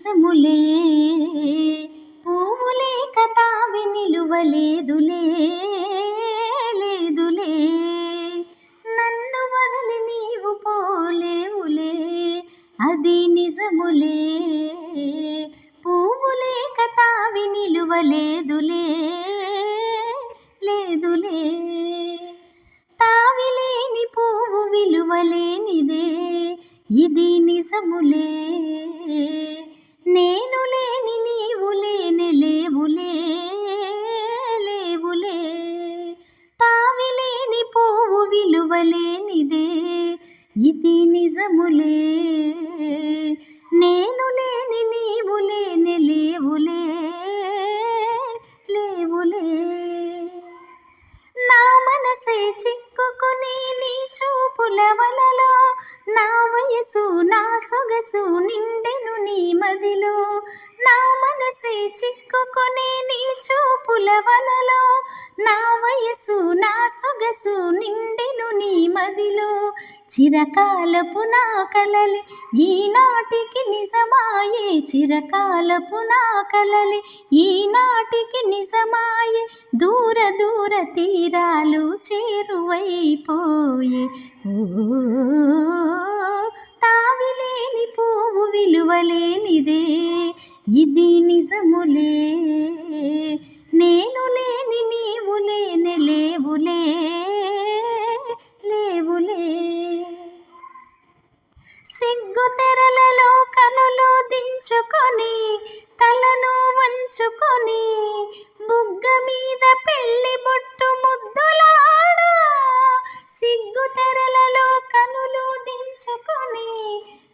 దేశములే పువ్వులే కథావి నిలువలేదులే లేదులే. నన్ను వదిలి నీవు పోలేవులే అది నిజములే. పువ్వులే కథావి నిలువలేదులే లేదులే. తావిలేని పువ్వు విలువలేనిదే ఇది నిజములే. విలువలేనిదే. ఇది నిజములే. నేను లేని నీవు లేని లేవులే లేవులే. నా మనసే చిక్కుకుని నీ చూపుల వలలో నా వయసు నా సొగసు నిండెను నీ మదిలో. నా మనసే చిక్కుకుని నీ చూపుల వలలో నా వయసు నా సొగసు గదిలో చిరకాలపు నా కలలి. ఈనాటికి నిజమాయే చిరకాలపు నా కలలి. ఈనాటికి నిజమాయే దూర దూర తీరాలు చేరువైపోయే. ఓ తావిలేని పువ్వు విలువలేనిదే. ఇది నిజములే. నేను లేని నీవు లేని లేవులే. దించుకొని తలను వంచుకొని బుగ్గ మీద పెళ్ళి బొట్టు ముద్దులాడా. సిగ్గు తెరలలో కనులు దించుకొని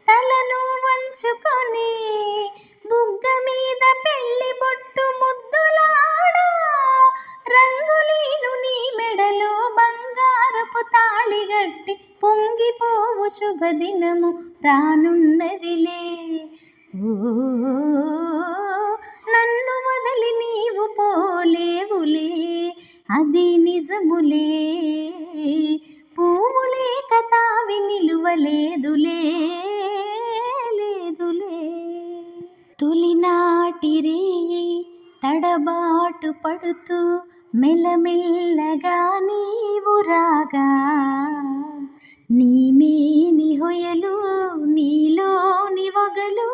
తలను వంచుకొని బుగ్గ మీద పెళ్ళి బొట్టు ముద్దులాడా. రంగులీను నీ మెడలో బంగారపు తాళిగట్టి పొంగిపోవు శుభదినము రానున్నదిలే. నన్ను వదిలి నీవు పోలేవులే అది నిజములే. పువ్వులే కథావి నిలువలేదులే లేదులే. తొలినాటి రేయి తడబాటు పడుతూ మెలమెల్లగా నీవు రాగా నీమేని హొయలు నీలోని వగలు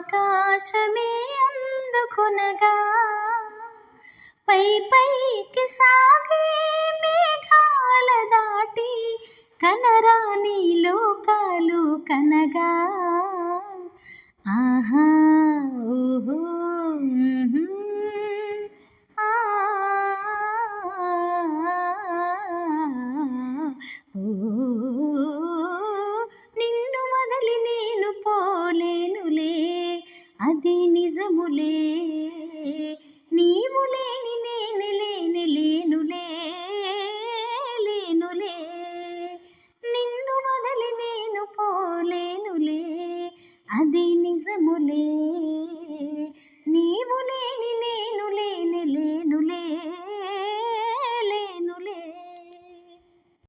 ఆకాశమే అందుకునగా పై పైకి సాగే మేఘాల దాటి కనరాని లోకాలు కనగా. ఆహా ఓహో నిన్ను